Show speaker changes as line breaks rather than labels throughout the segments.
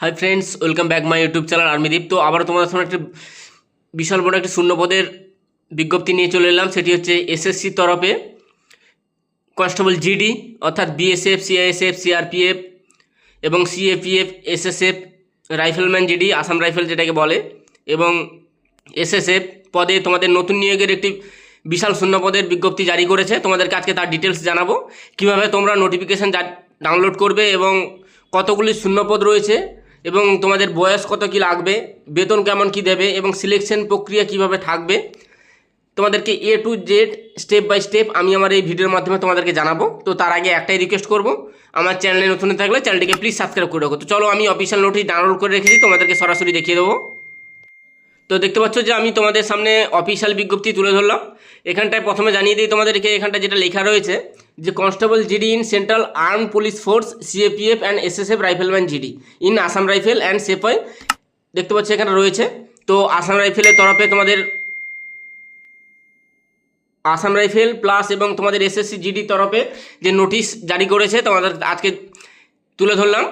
Hi friends welcome back my YouTube channel Armideep তো আবার তোমাদের সামনে একটা বিশাল বড় একটা শূন্যপদের বিজ্ঞপ্তি নিয়ে চলে এলাম। সেটি হচ্ছে এসএসসির তরফে কনস্টেবল জিডি অর্থাৎ বিএসএফ সিআইএসএফ সিআরপিএফ এবং CAPF SSF rifleman GD Assam rifle যেটাকে বলে। এবং এসএসএফ পদে তোমাদের নতুন নিয়োগের একটি বিশাল শূন্যপদের বিজ্ঞপ্তি জারি করেছে। তোমাদেরকে আজকে তার ডিটেলস জানাব। কীভাবে তোমরা নোটিফিকেশান ডাউনলোড করবে এবং কতগুলি শূন্যপদ রয়েছে এবং তোমাদের বয়স কত কি লাগবে, বেতন কেমন কি দেবে এবং সিলেকশন প্রক্রিয়া কীভাবে থাকবে, তোমাদেরকে A to Z step by step আমি আমার এই ভিডিওর মাধ্যমে তোমাদেরকে জানাব। তো তার আগে একটাই রিকোয়েস্ট করব, আমার চ্যানেলে নতুন থাকলে চ্যানেলটিকে প্লিজ সাবস্ক্রাইব করে রাখো। তো চলো আমি অফিসিয়াল নোটিশ ডাউনলোড করে রেখেছি, তোমাদেরকে সরাসরি দেখিয়ে দেবো। তো দেখতে পাচ্ছ যে আমি তোমাদের সামনে অফিসিয়াল বিজ্ঞপ্তি তুলে ধরলাম। এখানটায় প্রথমে জানিয়ে দিই তোমাদেরকে এখানটা যেটা লেখা রয়েছে যে constable GD in central arm police force CAPF and SSF rifleman GD in Assam rifle and সেফাই দেখতে পাচ্ছ এখানে রয়েছে। তো আসাম রাইফেলের তরফে তোমাদের আসাম রাইফেল প্লাস এবং তোমাদের এসএসসি জিডি তরফে যে নোটিশ জারি করেছে, তোমাদের আজকে তুলে ধরলাম।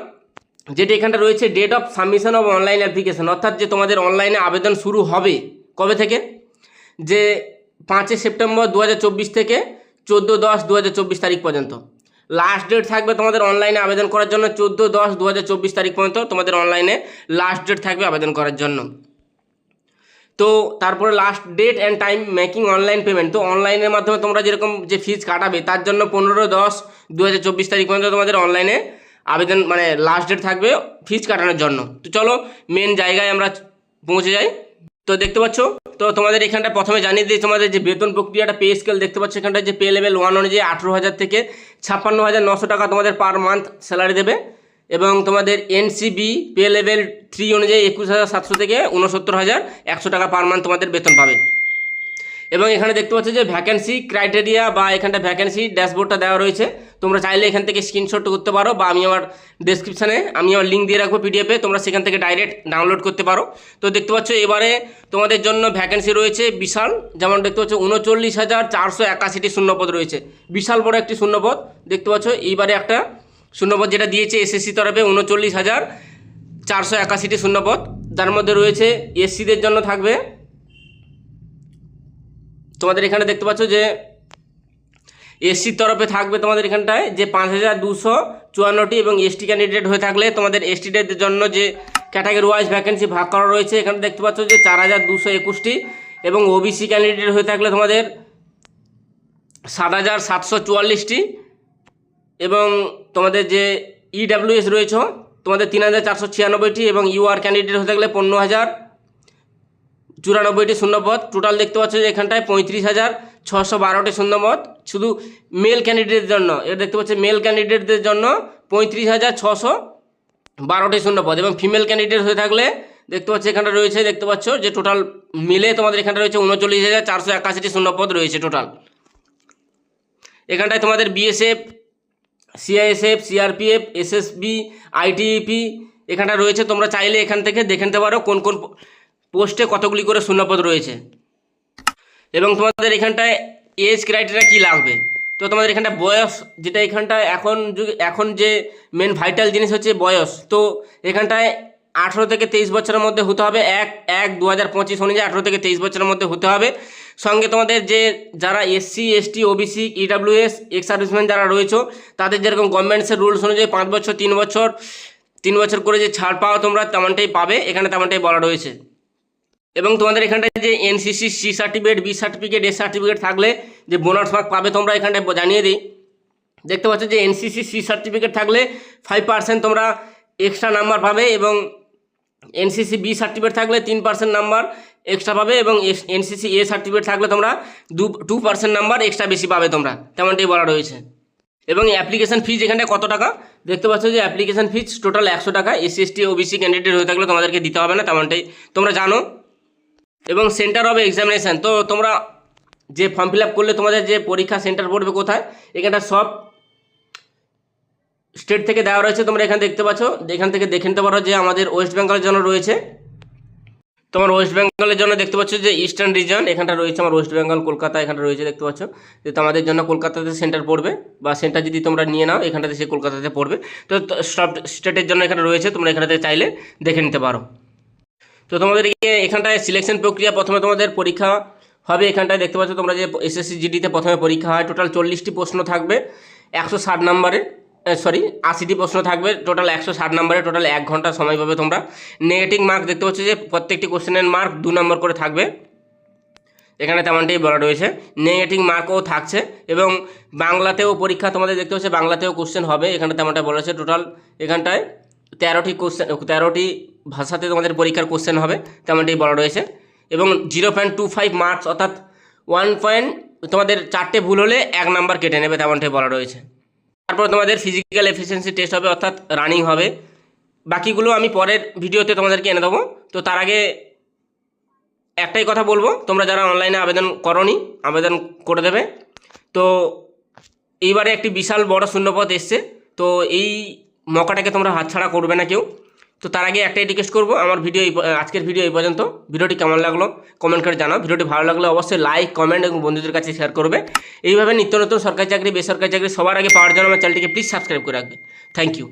যেটা এখানটা রয়েছে date of submission of online application অর্থাৎ যে তোমাদের অনলাইনে আবেদন শুরু হবে কবে থেকে? যে পাঁচই সেপ্টেম্বর দু হাজার চব্বিশ থেকে চোদ্দ দশ দু তারিখ পর্যন্ত। লাস্ট ডেট থাকবে তোমাদের অনলাইনে আবেদন করার জন্য চোদ্দ দশ দু তারিখ পর্যন্ত তোমাদের অনলাইনে লাস্ট ডেট থাকবে আবেদন করার জন্য। তো তারপরে last date and time making online payment তো অনলাইনের মাধ্যমে তোমরা যেরকম যে ফিজ কাটাবে, তার জন্য পনেরো দশ দু তারিখ পর্যন্ত তোমাদের অনলাইনে আবেদন মানে লাস্ট ডেট থাকবে ফিজ কাটানোর জন্য। তো চলো মেন জায়গায় আমরা পৌঁছে যাই। তো দেখতে পাচ্ছ, তো তোমাদের এখানটা প্রথমে জানিয়ে দিই, তোমাদের যে বেতন প্রক্রিয়াটা পে স্কেল দেখতে পাচ্ছ, এখানটা যে পে লেভেল ওয়ান অনুযায়ী আঠেরো হাজার থেকে ছাপ্পান্ন হাজার নশো টাকা তোমাদের পার মান্থ স্যালারি দেবে। এবং তোমাদের এনসিবি পে লেভেল থ্রি অনুযায়ী একুশ হাজার সাতশো থেকে উনসত্তর হাজার একশো টাকা পার মান্থ তোমাদের বেতন পাবে। এবং এখানে দেখতে পাচ্ছ যে ভ্যাকেন্সি ক্রাইটেরিয়া বা এখানটা ভ্যাকেন্সি ড্যাশবোর্ডটা দেওয়া রয়েছে। তোমরা চাইলে এখান থেকে স্ক্রিনশট করতে পারো বা আমি আমার ডেসক্রিপশানে আমি আমার লিঙ্ক দিয়ে রাখব পিডিএফে তোমরা সেখান থেকে ডাইরেক্ট ডাউনলোড করতে পারো। তো দেখতে পাচ্ছ এবারে তোমাদের জন্য ভ্যাকেন্সি রয়েছে বিশাল, যেমন দেখতে পাচ্ছ উনচল্লিশ হাজার চারশো একাশিটি শূন্যপদ রয়েছে। বিশাল বড় একটি শূন্যপদ। দেখতে পাচ্ছ এইবারে একটা শূন্যপদ যেটা দিয়েছে এসএসসি তরফে উনচল্লিশ হাজার চারশো একাশিটি শূন্যপদ। যার মধ্যে রয়েছে এসসিদের জন্য থাকবে তোমাদের এখানে দেখতে পাচ্ছ যে এসসির তরফে থাকবে তোমাদের এখানটায় যে পাঁচ হাজার দুশো চুয়ান্নটি এবং এসটি ক্যান্ডিডেট হয়ে থাকলে তোমাদের এসটিদের জন্য যে ক্যাটাগরি ওয়াইজ ভ্যাকেন্সি ভাগ করা রয়েছে, এখানে দেখতে পাচ্ছ যে চার হাজার দুশো একুশটি এবং ওবিসি ক্যান্ডিডেট হয়ে থাকলে তোমাদের সাত হাজার সাতশো চুয়াল্লিশটি এবং তোমাদের যে ইডাব্লিউএস রয়েছে, তোমাদের তিন হাজার চারশো ছিয়ানব্বইটি এবং ইউআর ক্যান্ডিডেট হয়ে থাকলে পনেরো হাজার চুরানব্বইটি শূন্যপদ। টোটাল দেখতে পাচ্ছ যে এখানটায় পঁয়ত্রিশ হাজার ছশো বারোটি শূন্যপদ। শুধু মেল ক্যান্ডিডেটদের জন্য, এটা দেখতে পাচ্ছ মেল ক্যান্ডিডেটদের জন্য পঁয়ত্রিশ হাজার ছশো বারোটি শূন্যপদ এবং ফিমেল ক্যান্ডিডেট হয়ে থাকলে দেখতে পাচ্ছ এখানটা রয়েছে, দেখতে পাচ্ছ যে টোটাল মিলে তোমাদের এখানটা রয়েছে উনচল্লিশ হাজার চারশো একাশিটি শূন্যপদ রয়েছে টোটাল এখানটায় তোমাদের BSF CISF CRPF SSB ITBP এখানটা রয়েছে। তোমরা চাইলে এখান থেকে দেখে নিতে পারো কোন কোন পোস্টে কতগুলি করে শূন্যপদ রয়েছে? এবং তোমাদের এখানটায় এজ ক্রাইটেরিয়া কী লাগবে? তো তোমাদের এখানটা বয়স যেটা এখানটায় এখন যুগে, এখন যে মেন ভাইটাল জিনিস হচ্ছে বয়স। তো এখানটায় আঠেরো থেকে তেইশ বছরের মধ্যে হতে হবে। এক এক দু হাজার পঁচিশ অনুযায়ী আঠেরো থেকে তেইশ বছরের মধ্যে হতে হবে। সঙ্গে তোমাদের যে যারা SC ST OBC EWS ex serviceman যারা রয়েছে, তাদের যেরকম গভর্নমেন্টসের রুলস অনুযায়ী পাঁচ বছর, তিন বছর তিন বছর করে যে ছাড় পাওয়া তোমরা তেমনটাই পাবে। এখানে তেমনটাই বলা রয়েছে। এবং তোমাদের এখানটায় যে NCC C certificate B certificate A certificate থাকলে যে বোনাস মার্ক পাবে তোমরা এখানটায় জানিয়ে দিই। দেখতে পাচ্ছ যে এনসিসি সি সার্টিফিকেট থাকলে ফাইভ পার্সেন্ট তোমরা এক্সট্রা নাম্বার পাবে এবং এনসিসি বি সার্টিফিকেট থাকলে তিন পার্সেন্ট নাম্বার এক্সট্রা পাবে এবং এনসিসি এ সার্টিফিকেট থাকলে তোমরা দু টু পার্সেন্ট নাম্বার এক্সট্রা বেশি পাবে তোমরা। তেমনটাই বলা রয়েছে। এবং অ্যাপ্লিকেশন ফিজ এখানটায় কত টাকা? দেখতে পাচ্ছ যে অ্যাপ্লিকেশন ফিজ টোটাল একশো টাকা। এসসি এসটি ওবিসি ক্যান্ডিডেট হয়ে থাকলে তোমাদেরকে দিতে হবে না, তেমনটাই তোমরা জানো। এবং সেন্টার অফ এক্সামিনেশান তো তোমরা যে ফর্ম ফিল করলে তোমাদের যে পরীক্ষা সেন্টার পড়বে কোথায়, এখানটা সব স্টেট থেকে দেওয়া রয়েছে, তোমরা এখানে দেখতে পাচ্ছ। এখান থেকে দেখে নিতে পারো যে আমাদের ওয়েস্ট বেঙ্গলের জন্য রয়েছে। তোমার ওয়েস্ট বেঙ্গলের জন্য দেখতে পাচ্ছ যে ইস্টার্ন রিজন এখানটা রয়েছে আমার ওয়েস্ট বেঙ্গল কলকাতা এখানটা রয়েছে, দেখতে পাচ্ছ। যে তোমাদের জন্য কলকাতাতে সেন্টার পড়বে, বা সেন্টার যদি তোমরা নিয়ে নাও, এখানটাতে সে কলকাতাতে পড়বে। তো সব স্টেটের জন্য এখানে রয়েছে, তোমরা এখানটাতে চাইলে দেখে নিতে পারো। তো তোমাদেরকে এখানটায় সিলেকশন প্রক্রিয়া প্রথমে তোমাদের পরীক্ষা হবে, এখানটায় দেখতে পাচ্ছ তোমরা যে এসএসসি জিডিতে প্রথমে পরীক্ষা হয় টোটাল চল্লিশটি প্রশ্ন থাকবে, একশো ষাট নম্বরের সরি আশিটি প্রশ্ন থাকবে টোটাল একশো ষাট নম্বরে টোটাল এক ঘণ্টা সময় পাবে তোমরা। নেগেটিভ মার্ক দেখতে পাচ্ছ যে প্রত্যেকটি কোশ্চেনের মার্ক দু নম্বর করে থাকবে। এখানে তেমনটাই বলা রয়েছে। নেগেটিভ মার্কও থাকছে এবং বাংলাতেও পরীক্ষা তোমাদের দেখতে পাচ্ছ, বাংলাতেও কোশ্চেন হবে, এখানে তেমনটা বলা হয়েছে টোটাল এখানটায় তেরোটি কোশ্চেন তেরোটি ভাষাতে তোমাদের পরীক্ষার কোশ্চেন হবে তেমনটাই বলা রয়েছে। এবং zero point two five marks অর্থাৎ ওয়ান পয়েন্ট তোমাদের চারটে ভুল হলে এক নাম্বার কেটে নেবে তেমনটাই বলা রয়েছে। তারপর তোমাদের ফিজিক্যাল এফিসিয়েন্সি টেস্ট হবে, অর্থাৎ রানিং হবে। বাকিগুলো আমি পরের ভিডিওতে তোমাদেরকে এনে দেবো। তো তার আগে একটাই কথা বলব, তোমরা যারা অনলাইনে আবেদন করনি, আবেদন করে দেবে। তো এইবারে একটি বিশাল বড় শূন্যপদ এসছে। তো এই মকাটাকে তোমরা হাতছাড়া করবে না কেউ। তো তার আগে একটাই রিকোয়েস্ট করব, আমার ভিডিও আজকের ভিডিও এই পর্যন্ত। ভিডিওটি কেমন লাগল? কমেন্ট করে জানাও। ভিডিওটি ভালো লাগলে অবশ্যই লাইক কমেন্ট এবং বন্ধুদের কাছে শেয়ার করবে। এইভাবে নিত্য নতুন সরকারি চাকরি, বেসরকারি চাকরি সবার আগে পাওয়ার জন্য আমার চ্যানেলটিকে প্লিজ সাবস্ক্রাইব করে রাখবে। Thank you